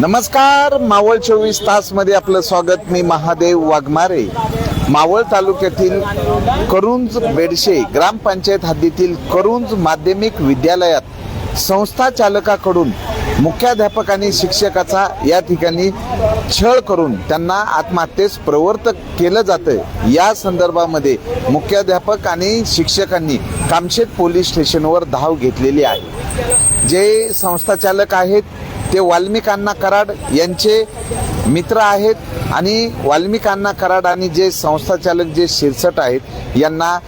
नमस्कार मावळ चोवीस तासमध्ये आपलं स्वागत. मी महादेव वाघमारे. मावळ तालुक्यातील करुंज बेडशे ग्रामपंचायत हद्दीतील करुंज माध्यमिक विद्यालयात संस्था चालकाकडून मुख्याध्यापक आणि शिक्षकाचा या ठिकाणी छळ करून त्यांना आत्महत्येस प्रवर्तक केलं जातं या संदर्भामध्ये मुख्याध्यापक आणि शिक्षकांनी कामशेत पोलीस स्टेशनवर धाव घेतलेली आहे. जे संस्थाचालक आहेत ते वाल्मिकांना कराड यांचे मित्र आहेत आणि वाल्मिकांना कराड आणि जे संस्थाचालक जे शिरसट आहेत यांना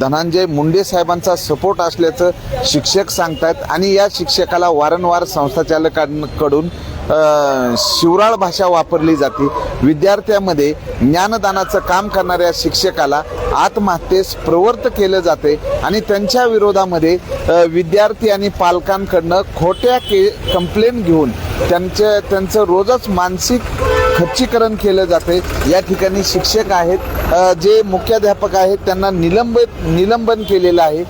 धनंजय मुंडे साहेबांचा सपोर्ट असल्याचं शिक्षक सांगतात आणि या शिक्षकाला वारंवार संस्थाचालकांकडून शिवराळ भाषा वापरली जाते. विद्यार्थ्यामध्ये ज्ञानदानाचं काम करणाऱ्या शिक्षकाला आत्महत्येस प्रवृत्त केलं जाते आणि त्यांच्या विरोधामध्ये विद्यार्थी आणि पालकांकडनं खोट्या के कंप्लेंट घेऊन त्यांच्या त्यांचं रोजच मानसिक खच्चीकरण केलं जाते. या ठिकाणी शिक्षक आहेत जे मुख्याध्यापक आहेत त्यांना निलंबित निलंबन केलेलं आहे.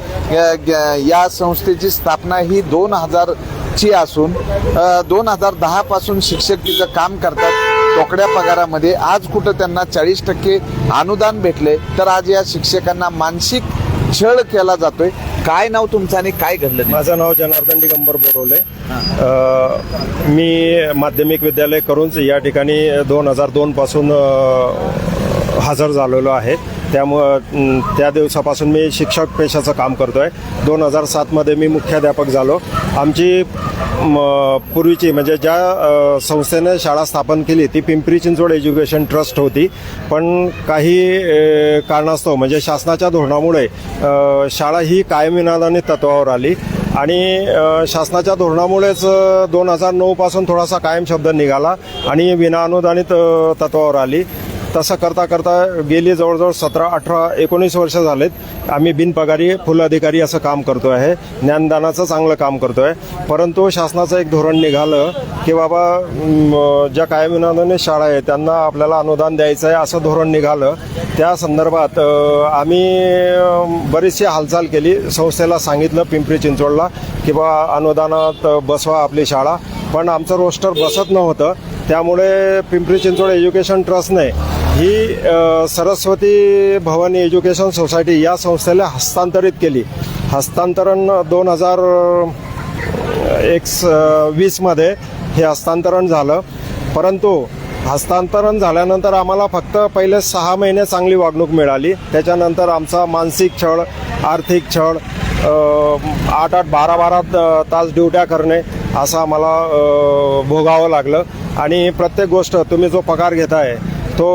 ग- या संस्थेची स्थापना ही दोन हजार ची असून दोन हजार दहा पासून शिक्षक तिचं काम करतात. तोकड्या पगारामध्ये आज कुठं त्यांना चाळीस टक्के अनुदान भेटले तर आज या शिक्षकांना मानसिक छळ केला जातोय. काय नाव तुमचं आणि काय घडलं? माझं नाव जनार्दन दिगंबर बोरवले मी माध्यमिक विद्यालय करूनच या ठिकाणी दोन हजार दोन पासून अ, हजर झालेलो आहे. त्यामुळं त्या दिवसापासून मी शिक्षक पेशाचं काम करतो आहे दोन हजार सातमध्ये मी मुख्याध्यापक झालो. आमची पूर्वीची म्हणजे ज्या संस्थेने शाळा स्थापन केली ती पिंपरी चिंचवड एज्युकेशन ट्रस्ट होती. पण काही कारणास्तव म्हणजे शासनाच्या धोरणामुळे शाळा ही कायमिनादानी तत्वावर आली. आणि शासनाच्या धोरणामुळेच दोन हजार नऊपासून थोडासा कायम शब्द निघाला आणि विनाअनुदानित तत्वावर आली. तसं करता करता गेली जवळजवळ सतरा अठरा एकोणीस वर्ष झालेत. आम्ही बिनपगारी फुल अधिकारी असं काम करतो आहे. ज्ञानदानाचं चांगलं काम करतो आहे परंतु शासनाचं एक धोरण निघालं की बाबा ज्या कायमिनाने शाळा आहे त्यांना आपल्याला अनुदान द्यायचं आहे असं धोरण निघालं. त्या संदर्भात आम्ही बरीचशी हालचाल केली. संस्थेला सांगितलं पिंपरी चिंचवडला की बा अनुदानात बसवा आपली शाळा. पण आमचं रोस्टर बसत नव्हतं. त्यामुळे पिंपरी चिंचवड एज्युकेशन ट्रस्टने ही सरस्वती भवानी एज्युकेशन सोसायटी या संस्थेला हस्तांतरित केली. हस्तांतरण दोन हजार एक वीसमध्ये हे हस्तांतरण झालं. परंतु हस्तांतरण झाल्यानंतर आम्हाला फक्त पहिले सहा महिने चांगली वागणूक मिळाली. त्याच्यानंतर आमचा मानसिक छळ आर्थिक छळ आठ आठ बारा बारा तास ड्युट्या करणे असं आम्हाला भोगावं लागलं. आणि प्रत्येक गोष्ट तुम्ही जो पगार घेताय तो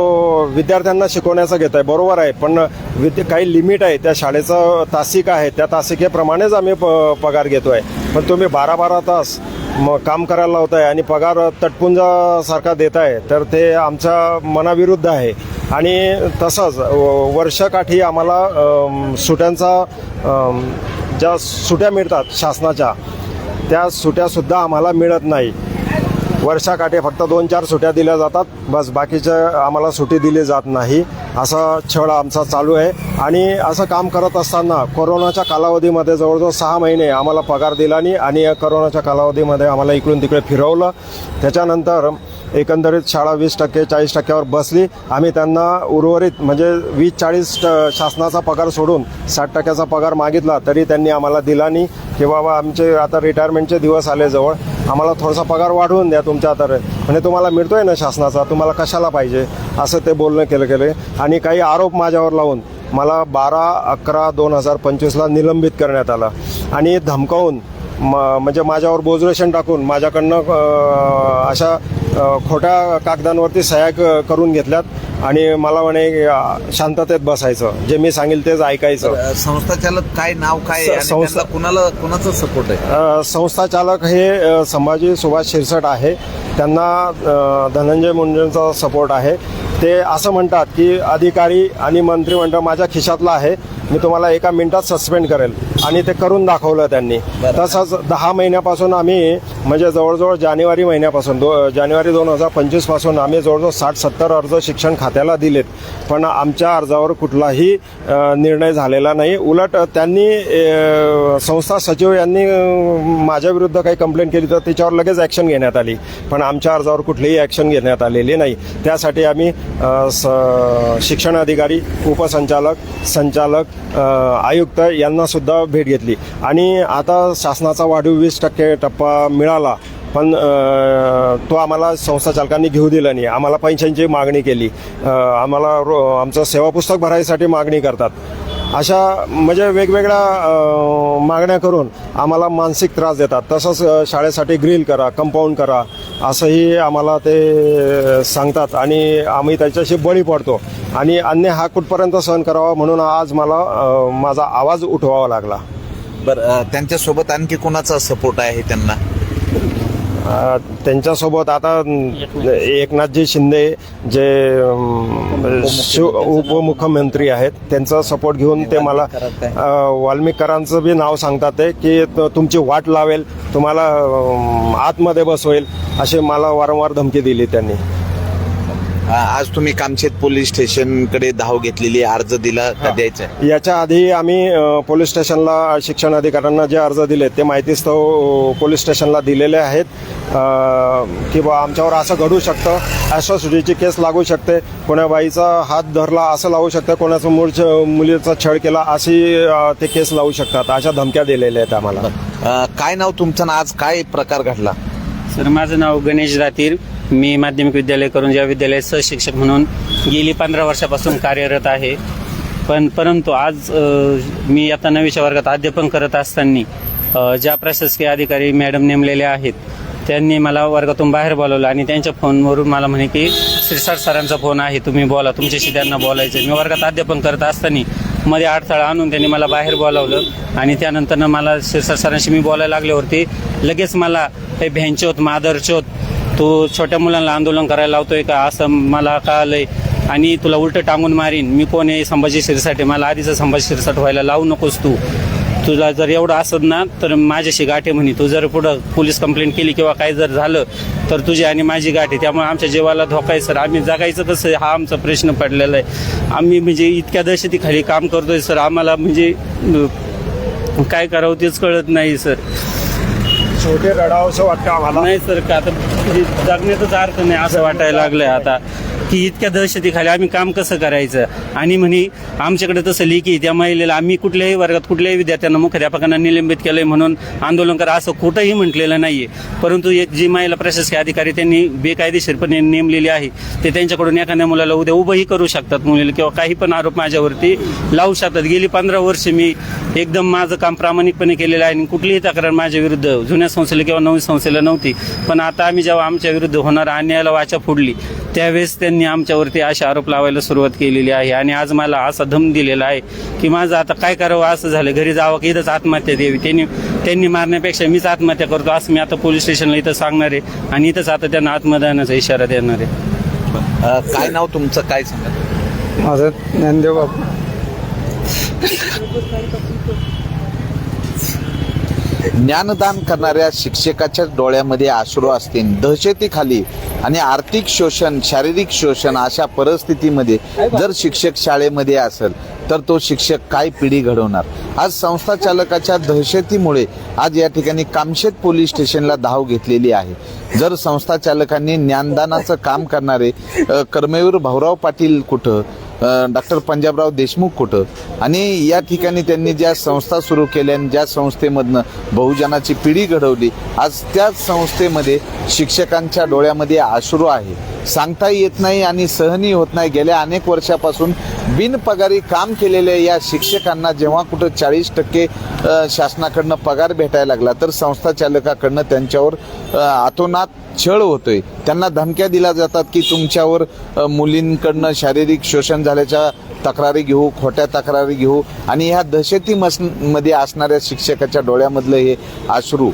विद्यार्थ्यांना शिकवण्याचा घेत आहे. बरोबर आहे पण विद्या काही लिमिट आहे. त्या शाळेचं तासिक आहे. त्या तासिकेप्रमाणेच आम्ही प पगार घेतो आहे पण तुम्ही बारा बारा तास मग काम करायला लावताय आणि पगार तटपुंजासारखा देत आहे तर ते आमच्या मनाविरुद्ध आहे. आणि तसंच व- वर्षकाठी आम्हाला सुट्यांचा ज्या सुट्या मिळतात शासनाच्या त्या सुट्यासुद्धा आम्हाला मिळत नाही. वर्षाकाठी फक्त दोन चार सुट्या दिल्या जातात. बस बाकीचं आम्हाला सुट्टी दिली जात नाही. असा छळ आमचा चालू आहे. आणि असं काम करत असताना कोरोनाच्या कालावधीमध्ये जवळजवळ सहा महिने आम्हाला पगार दिला नाही आणि कोरोनाच्या कालावधीमध्ये आम्हाला इकडून तिकडे फिरवलं. त्याच्यानंतर एकंदरीत शाळा वीस टक्के चाळीस टक्क्यावर बसली. आम्ही त्यांना उर्वरित म्हणजे वीस चाळीस शासनाचा पगार सोडून साठ टक्क्याचा पगार मागितला तरी त्यांनी आम्हाला दिला नाही. की बाबा आमचे आता रिटायरमेंटचे दिवस आले जवळ. आम्हाला थोडासा पगार वाढवून द्या तुमच्या तर. म्हणजे तुम्हाला मिळतोय ना शासनाचा तुम्हाला कशाला पाहिजे? असं ते बोलणं केलं गेले आणि काही आरोप माझ्यावर लावून मला बारा अकरा दोन हजार पंचवीसला निलंबित करण्यात आलं. आणि धमकावून म म्हणजे माझ्यावर बोजरेशन टाकून माझ्याकडनं अशा खोट्या कागदांवरती सह्या करून घेतल्यात. आणि मला म्हणे शांततेत बसायचं. जे मी सांगेल तेच ऐकायचं. अ, संस्थाचालक काय नाव काय संस्था- कुणाला कुणाचा सपोर्ट आहे? अ, संस्थाचालक हे संभाजी सुभाष शिरसट आहे. त्यांना धनंजय मुंडेंचा सपोर्ट आहे. ते असं म्हणतात की अधिकारी आणि मंत्रिमंडळ माझ्या खिशातलं आहे. मी तुम्हाला एका मिनिटात सस्पेंड करेल. आणि ते करून दाखवलं त्यांनी. तसंच दहा महिन्यापासून आम्ही म्हणजे जवळजवळ जानेवारी महिन्यापासून दो जानेवारी दोन हजार पंचवीसपासून आम्ही जवळजवळ साठ सत्तर अर्ज शिक्षण खात्याला दिलेत. पण आमच्या अर्जावर कुठलाही निर्णय झालेला नाही. उलट त्यांनी संस्था सचिव यांनी अ, माझ्या विरुद्ध काही कंप्लेंट केली तर त्याच्यावर लगेच ॲक्शन घेण्यात आली. पण आमच्या अर्जावर कुठलीही ॲक्शन घेण्यात आलेली नाही. त्यासाठी आम्ही शिक्षण अधिकारी उपसंचालक संचालक आयुक्त यांना सुद्धा भेट घेतली. आणि आता शासनाचा वाढीव वीस टक्के टप्पा मिळाला पण तो आम्हाला संस्था चालकांनी घेऊ दिला नाही. आम्हाला पैशांची मागणी केली. आम्हाला रो आमचं सेवा पुस्तक भरायसाठी मागणी करतात. अशा म्हणजे वेगवेगळ्या मागण्या करून आम्हाला मानसिक त्रास देतात. तसंच शाळेसाठी ग्रिल करा कंपाऊंड करा असंही आम्हाला ते सांगतात. आणि आम्ही त्याच्याशी बळी पडतो. आणि अन्य हा कुठपर्यंत सहन करावा म्हणून आज मला माझा आवाज उठवावा लागला. बरं त्यांच्यासोबत आणखी कोणाचा सपोर्ट आहे त्यांना? त्यांच्यासोबत आता एकनाथजी शिंदे जे शिव उपमुख्यमंत्री आहेत त्यांचा सपोर्ट घेऊन ते मला वाल्मिकरांचं बी नाव सांगतात ते की तुमची वाट लावेल तुम्हाला आतमध्ये बसवेल असे मला वारंवार धमकी दिली त्यांनी. आज तुम्ही कामशेत पोलीस स्टेशनकडे धाव घेतलेली आहे, अर्ज दिला का द्यायचा आहे? याच्या आधी आम्ही अ, पोलीस स्टेशनला शिक्षण अधिकाऱ्यांना जे अर्ज दिले ते माहितीस्तव पोलीस स्टेशनला दिलेले आहेत. अ, की बा आमच्यावर असं घडू शकतं ॲस्ट्रॉसिटीची केस लागू शकते कोण्या बाईचा हात धरला असं लावू शकतं कोणाचं मूळ मुलीचा छळ केला अशी अ, ते केस लावू शकतात. अशा धमक्या दिलेल्या आहेत आम्हाला. अ, काय नाव तुमचं ना आज काय प्रकार घडला? सर माझं नाव गणेश दातीर मी माध्यमिक विद्यालय करून ज्या विद्यालयात सहशिक्षक म्हणून गेली पंधरा वर्षापासून कार्यरत आहे पण परंतु आज मी आता नवीच्या वर्गात अध्यापन करत असताना ज्या प्रशासकीय अधिकारी मॅडम नेमलेल्या आहेत त्यांनी मला वर्गातून बाहेर बोलवलं आणि त्यांच्या फोनवरून मला म्हणे की श्रीसार सरांचा फोन आहे तुम्ही बोला तुमच्याशी त्यांना बोलायचं आहे." मी वर्गात अध्यापन करत असताना मध्ये अडथळा आणून त्यांनी मला बाहेर बोलावलं आणि त्यानंतर मला शिरसाट सरांशी मी बोलायला लागल्यावरती लगेच मला हे भ्यांचोत मादरचोत तू छोट्या मुलांना आंदोलन करायला लावतोय का? असं मला कळालंय. आणि तुला उलट टांगून मारीन. मी कोण आहे? संभाजी शिरसाटे मला आधीचं संभाजी शिरसाट व्हायला लावू नकोस तू. तुला जर एवढं असत ना तर माझ्याशी गाठी म्हणे. तू जर पुढं पोलीस कंप्लेंट केली किंवा काय जर झालं तर तुझी आणि माझी गाठी त्यामुळे आमच्या जीवाला धोका आहे सर. आम्ही जगायचं कसं आहे? हा आमचा प्रश्न पडलेला आहे. आम्ही म्हणजे इतक्या दहशतीखाली काम करतोय सर. आम्हाला म्हणजे काय करावं तेच कळत नाही सर. छोटे रडावंसं वाटतं आम्हाला. नाही सर का आता म्हणजे जगण्याचाच अर्थ नाही असं वाटायला लागलंय आता. की इतक्या दहशतीखाली आम्ही काम कसं करायचं? आणि म्हणे आमच्याकडे तसं लिखी त्या महिलेला आम्ही कुठल्याही वर्गात कुठल्याही विद्यार्थ्यांना मुख्याध्यापकांना निलंबित केलंय म्हणून आंदोलन करा असं कुठंही म्हटलेलं नाहीये. परंतु एक जी महिला प्रशासकीय अधिकारी त्यांनी बेकायदेशीरपणे नेमलेली आहे ते त्यांच्याकडून एखाद्या मुलाला उद्या उभंही करू शकतात मुलीला किंवा काही पण आरोप माझ्यावरती लावू शकतात. गेली पंधरा वर्ष मी एकदम माझं काम प्रामाणिकपणे केलेलं आहे आणि कुठलीही तक्रार माझ्या विरुद्ध जुन्या संस्थेला किंवा नवीन संस्थेला नव्हती. पण आता आम्ही जेव्हा आमच्या विरुद्ध होणार अन्यायाला वाचा फोडली त्यावेळेस त्यांनी आमच्यावरती असे आरोप लावायला सुरुवात केलेली आहे. आणि आज मला असा धम दिलेला आहे की माझं आता काय करावं असं झालं. घरी जावं की इथंच आत्महत्या द्यावी. त्यांनी त्यांनी मारण्यापेक्षा मीच आत्महत्या करतो असं मी आता पोलीस स्टेशनला इथं सांगणार आहे. आणि इथंच आता त्यांना आत्मदानाचा इशारा देणार आहे. काय नाव तुमचं? काय सांगा? माझं ज्ञानदेव बाबू ज्ञानदान करणाऱ्या शिक्षकाच्या डोळ्यामध्ये आश्रू असतील दहशतीखाली आणि आर्थिक शोषण शारीरिक शोषण अशा परिस्थितीमध्ये जर शिक्षक शाळेमध्ये असेल तर तो शिक्षक काय पिढी घडवणार? आज संस्था चालकाच्या दहशतीमुळे आज या ठिकाणी कामशेत पोलीस स्टेशनला धाव घेतलेली आहे. जर संस्था चालकांनी ज्ञानदानाचं काम करणारे कर्मवीर भाऊराव पाटील कुठं डॉक्टर पंजाबराव देशमुख कुठं? आणि या ठिकाणी त्यांनी ज्या संस्था सुरू केल्या आणि ज्या संस्थेमधनं बहुजनाची पिढी घडवली आज त्याच संस्थेमध्ये शिक्षकांच्या डोळ्यामध्ये अश्रू आहे. सांगता येत नाही आणि सहनही होत नाही. गेल्या अनेक वर्षापासून बिनपगारी काम केलेल्या या शिक्षकांना जेव्हा कुठं चाळीस टक्के शासनाकडनं पगार भेटायला लागला तर संस्था चालकाकडनं त्यांच्यावर आतोनात छळ होतोय. त्यांना धमक्या दिल्या जातात की तुमच्यावर मुलींकडनं शारीरिक शोषण झाल्याच्या तक्रारी घेऊ खोट्या तक्रारी घेऊ आणि ह्या दहशती मसमध्ये असणाऱ्या शिक्षकाच्या डोळ्यामधलं हे अश्रू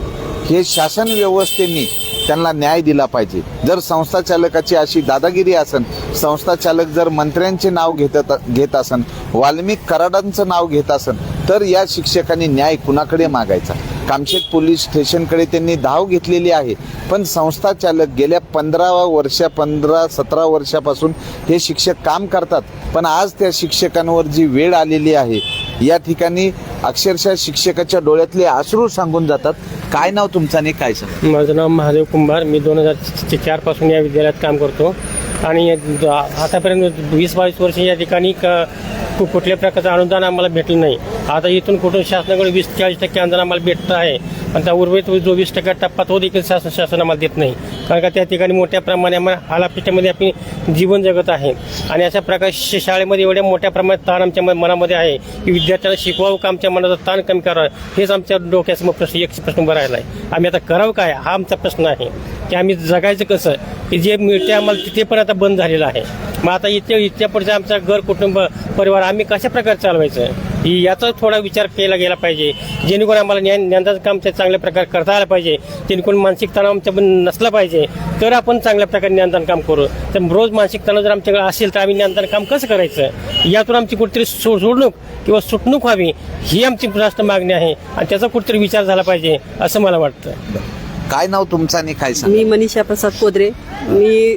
हे शासन व्यवस्थेने त्यांना न्याय दिला पाहिजे. जर संस्था चालकाची अशी दादागिरी असन संस्था चालक जर मंत्र्यांचे नाव घेत घेत असन वाल्मिक कराडांचं नाव घेत असन तर या शिक्षकांनी न्याय कुणाकडे मागायचा? कामशेत पोलीस स्टेशनकडे त्यांनी धाव घेतलेली आहे. पण संस्था चालक गेल्या पंधरा वर्षा पंधरा सतरा वर्षापासून हे शिक्षक काम करतात. पण आज त्या शिक्षकांवर जी वेळ आलेली आहे या ठिकाणी अक्षरशः शिक्षकाच्या डोळ्यातले आश्रू सांगून जातात. काय नाव तुमचं आणि काय सांग माझं नाव महादेव कुंभार. मी दोन हजार चारपासून या विद्यालयात काम करतो. आणि आतापर्यंत वीस बावीस वर्ष या ठिकाणी क कुठल्या प्रकारचं अनुदान आम्हाला भेटलं नाही. आता इथून कुठून शासनाकडे वीस चाळीस टक्के अनुदान आम्हाला भेटतं आहे. पण त्या उर्वरित जो वीस टक्का टप्पा तो देखील शासन शासन आम्हाला देत नाही. कारण का त्या ठिकाणी मोठ्या प्रमाणे आम्हाला हालापिष्टामध्ये आपण जीवन जगत आहे. आणि अशा प्रकारे श- शाळेमध्ये एवढ्या मोठ्या प्रमाणात ताण आमच्या म- मनामध्ये आहे की विद्यार्थ्यांना शिकवावं का आमच्या मनाचा ताण कमी करावा? हेच आमच्या डोक्यासमोर प्रश्न एक प्रश्न उभा राहिला आहे आम्ही आता करावं काय? हा आमचा प्रश्न आहे. की आम्ही जगायचं कसं की जे मिळते आम्हाला तिथे पण आता बंद झालेलं आहे. मग आता इथे इथल्या आमचा घर कुटुंब परिवार आम्ही कशा प्रकारे चालवायचं? ही याचा थोडा विचार केला गेला पाहिजे. जेणेकरून आम्हाला ज्ञान ज्ञानाचं काम ते चांगल्या प्रकारे करता आलं पाहिजे. जेणेकरून मानसिक तणाव आमच्या पण नसला पाहिजे. तर आपण चांगल्या प्रकारे ज्ञानदान काम करू. तर रोज मानसिक तणाव जर आमच्याकडे असेल तर आम्ही ज्ञानदान काम कसं करायचं? यातून आमची कुठेतरी सो- सोडणूक किंवा सुटणूक व्हावी ही आमची जास्त मागणी आहे. आणि त्याचा कुठेतरी विचार झाला पाहिजे असं मला वाटतं. काय नाव तुमचं आणि काय सांग? मी मनीषा प्रसाद कोदरे. मी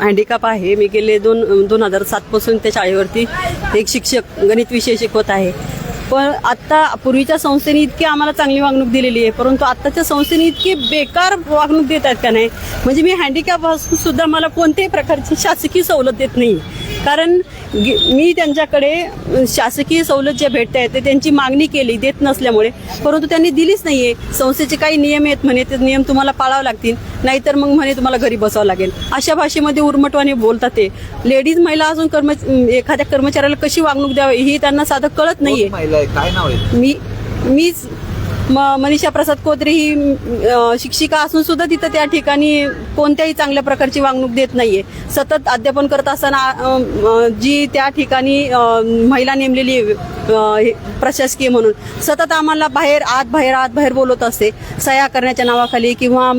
हँडिकॅप आहे. मी गेले दोन दोन हजार सातपासून त्या शाळेवरती एक शिक्षक गणित विषय शिकवत आहे. पण आत्ता पूर्वीच्या संस्थेने इतकी आम्हाला चांगली वागणूक दिलेली आहे परंतु आत्ताच्या संस्थेने इतकी बेकार वागणूक देत आहेत का नाही? म्हणजे मी हँडिकॅप असून सुद्धा मला कोणत्याही प्रकारची शासकीय सवलत देत नाही. कारण मी त्यांच्याकडे शासकीय सवलत ज्या भेटत आहेत ते त्यांची मागणी केली देत नसल्यामुळे. परंतु त्यांनी दिलीच नाहीये. संस्थेचे काही नियम आहेत म्हणे ते नियम तुम्हाला पाळावे लागतील. नाहीतर मग म्हणे तुम्हाला घरी बसावं लागेल. अशा भाषेमध्ये उर्मटवाने बोलतात ते. लेडीज महिला अजून कर्म एखाद्या कर्मचाऱ्याला कशी वागणूक द्यावी ही त्यांना साधं कळत नाहीये. आहे काय नाव आहे मी मीच मनीषा प्रसाद कोत्रे ही शिक्षिका असून सुद्धा तिथं त्या ठिकाणी कोणत्याही चांगल्या प्रकारची वागणूक देत नाहीये. सतत अध्यापन करत असताना जी त्या ठिकाणी महिला नेमलेली हे, प्रशासकीय म्हणून. सतत आम्हाला बाहेर आत बाहेर आत बाहेर बोलत असते. सह्या करण्याच्या नावाखाली किंवा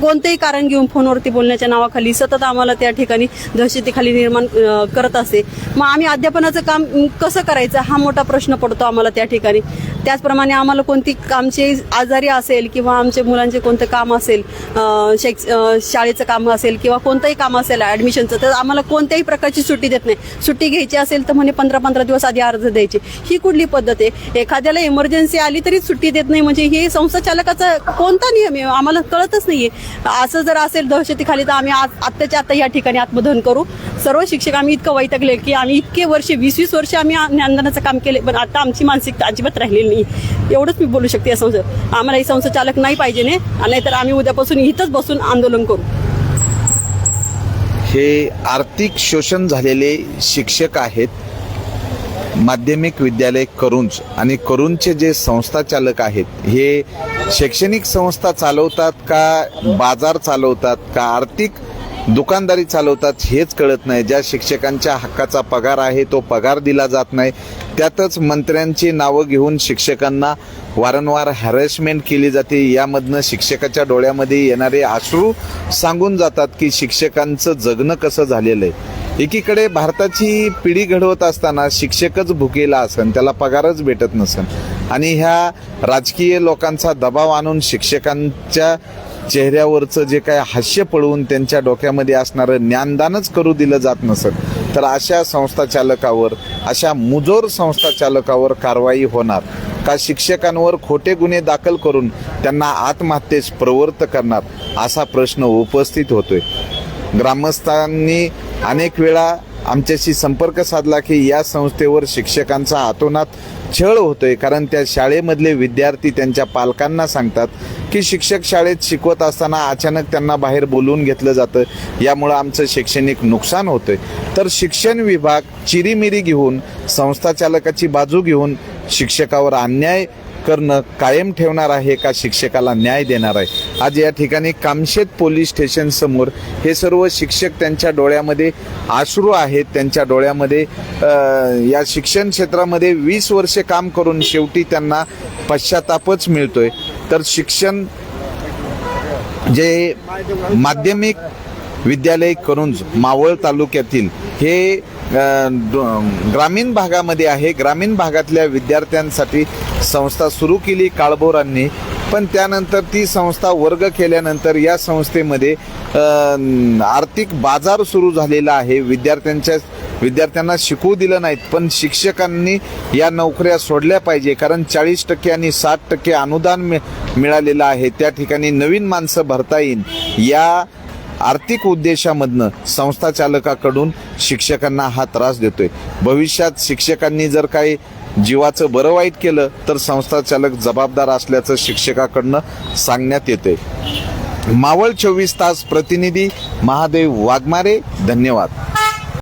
कोणतेही कारण घेऊन फोनवरती बोलण्याच्या नावाखाली सतत आम्हाला त्या ठिकाणी दहशतीखाली निर्माण करत असते. मग आम्ही अध्यापनाचं काम कसं करायचं? हा मोठा प्रश्न पडतो आम्हाला त्या ठिकाणी. त्याचप्रमाणे आम्हाला कोणती काम कामचे आजारी असेल किंवा आमचे मुलांचे कोणतं काम असेल शैक्ष शाळेचं काम असेल किंवा कोणतंही काम असेल ॲडमिशनचं तर आम्हाला कोणत्याही प्रकारची सुट्टी देत नाही. सुट्टी घ्यायची असेल तर म्हणे पंधरा पंधरा दिवस आधी अर्ज द्यायची. ही कुठली पद्धत आहे? एखाद्याला इमर्जन्सी आली तरी सुट्टी देत नाही. म्हणजे हे संस्था चालकाचा कोणता नियम आहे? आम्हाला कळतच नाहीये. असं जर असेल दहशतीखाली तर आम्ही आत्ताच्या आत्ता या ठिकाणी आत्मदहन करू. सर्व शिक्षक आम्ही इतकं वैतकले की आम्ही इतके वर्ष वीस वीस वर्ष आम्ही ज्ञानदानाचं काम केले पण आता आमची मानसिकता अजिबात राहिलेली नाही. एवढंच मी बोलू शकते असं संस्थेत आम्हाला ही संस्था चालक नाही पाहिजे नाही नाहीतर आम्ही उद्यापासून इथंच बसून आंदोलन करू. हे आर्थिक शोषण झालेले शिक्षक आहेत माध्यमिक विद्यालय करुंज आणि करुंजचे जे संस्था चालक आहेत हे शैक्षणिक संस्था चालवतात का बाजार चालवतात का आर्थिक दुकानदारी चालवतात हेच कळत नाही. ज्या शिक्षकांच्या हक्काचा पगार आहे तो पगार दिला जात नाही. त्यातच मंत्र्यांची नावं घेऊन शिक्षकांना वारंवार हॅरेसमेंट केली जाते. यामधनं शिक्षकाच्या डोळ्यामध्ये येणारे अश्रू सांगून जातात की शिक्षकांचं जगणं कसं झालेलं आहे. एकीकडे भारताची पिढी घडवत असताना शिक्षकच भुकेला असन त्याला पगारच भेटत नसन. आणि ह्या राजकीय लोकांचा दबाव आणून शिक्षकांच्या चेहऱ्यावरचं जे काय हास्य पळवून त्यांच्या डोक्यामध्ये असणारं ज्ञानदानच करू दिलं जात नसत. तर अशा संस्था चालकावर अशा मुजोर संस्था चालकावर कारवाई होणार. का शिक्षकांवर खोटे गुन्हे दाखल करून त्यांना आत्महत्येस प्रवृत्त करणार असा प्रश्न उपस्थित होतोय. ग्रामस्थांनी अनेक वेळा आमच्याशी संपर्क साधला की या संस्थेवर शिक्षकांचा आतोनात छळ होतोय. कारण त्या शाळेमधले विद्यार्थी त्यांच्या पालकांना सांगतात की शिक्षक शाळेत शिकवत असताना अचानक त्यांना बाहेर बोलवून घेतलं जातं. यामुळं आमचं शैक्षणिक नुकसान होतंय. तर शिक्षण विभाग चिरीमिरी घेऊन संस्था चालकाची बाजू घेऊन शिक्षकावर अन्याय करणं कायम ठेवणार आहे का शिक्षकाला न्याय देणार आहे? आज या ठिकाणी कामशेत पोलीस स्टेशन समोर हे सर्व शिक्षक त्यांच्या डोळ्यामध्ये आश्रू आहेत. त्यांच्या डोळ्यामध्ये या शिक्षण क्षेत्रामध्ये वीस वर्षे काम करून शेवटी त्यांना पश्चातापच मिळतोय. तर शिक्षण जे माध्यमिक विद्यालय करून मावळ तालुक्यातील हे ग्रामीण भागामध्ये आहे. ग्रामीण भागातल्या विद्यार्थ्यांसाठी संस्था सुरू केली काळभोरांनी. पण त्यानंतर ती संस्था वर्ग केल्यानंतर या संस्थेमध्ये आर्थिक बाजार सुरू झालेला आहे. विद्यार्थ्यांच्या विद्यार्थ्यांना शिकवू दिलं नाहीत पण शिक्षकांनी या नोकऱ्या सोडल्या पाहिजे. कारण चाळीस टक्के आणि साठ टक्के अनुदान मि- मिळालेलं आहे. त्या ठिकाणी नवीन माणसं भरता येईल या आर्थिक उद्देशामधनं संस्था चालकाकडून शिक्षकांना हा त्रास देतोय. भविष्यात शिक्षकांनी जर काही जीवाचं बरं वाईट केलं तर संस्था चालक जबाबदार असल्याचं शिक्षकाकडनं सांगण्यात येते मावळ चोवीस तास प्रतिनिधी महादेव वाघमारे धन्यवाद.